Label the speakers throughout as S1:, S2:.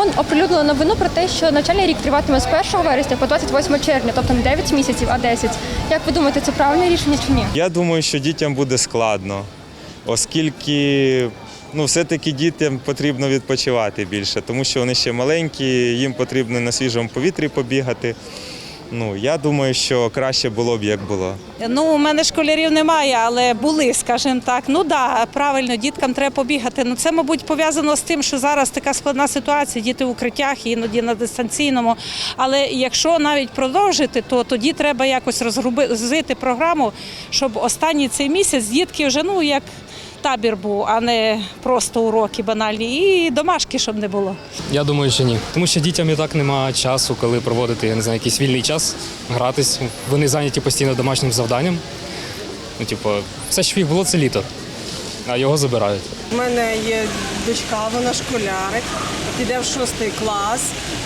S1: тому оприлюднило новину про те, що навчальний рік триватиме з 1 вересня по 28 червня, тобто не 9 місяців, а 10. Як ви думаєте, це правильне рішення чи ні?
S2: Я думаю, що дітям буде складно, оскільки ну, все-таки дітям потрібно відпочивати більше, тому що вони ще маленькі, їм потрібно на свіжому повітрі побігати. Ну, я думаю, що краще було б, як було.
S3: Ну, у мене школярів немає, але були, скажімо так. Ну да, правильно, діткам треба побігати. Ну це, мабуть, пов'язано з тим, що зараз така складна ситуація, діти в укриттях, іноді на дистанційному. Але якщо навіть продовжити, то тоді треба якось розгрузити програму, щоб останній цей місяць дітки вже ну як. Табір був, а не просто уроки банальні, і домашки, щоб не було.
S4: Я думаю, що ні. Тому що дітям і так немає часу, коли проводити, я не знаю, якийсь вільний час, гратись. Вони зайняті постійно домашнім завданням. Ну, типу, все, що їх було, це літо, а його забирають.
S5: У мене є дочка, вона школярик, піде в шостий клас.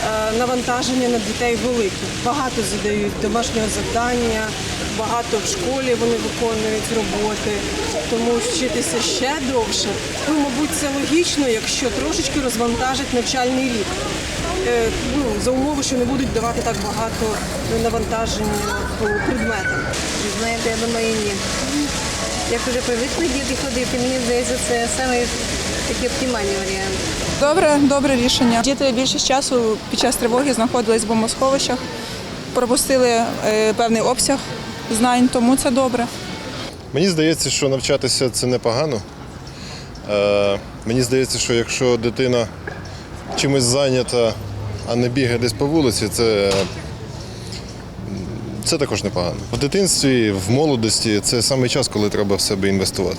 S5: Е, Навантаження на дітей велике. Багато задають домашнього завдання, багато в школі вони виконують роботи, тому вчитися ще довше. Ну, мабуть, це логічно, якщо трошечки розвантажить навчальний рік. Е, Ну, за умови, що не будуть давати так багато навантажень по предметам.
S6: Знаєте, я думаю, ні. Як вже привикли діти ходити, мені здається, це саме такий оптимальний варіант.
S7: Добре, добре рішення. Діти більшість часу під час тривоги знаходились в бомбосховищах, пропустили е, певний обсяг знань, тому це добре.
S8: Мені здається, що навчатися це непогано. Е, мені здається, що якщо дитина чимось зайнята, а не бігає десь по вулиці, це, це також непогано. В дитинстві, в молодості це саме час, коли треба в себе інвестувати.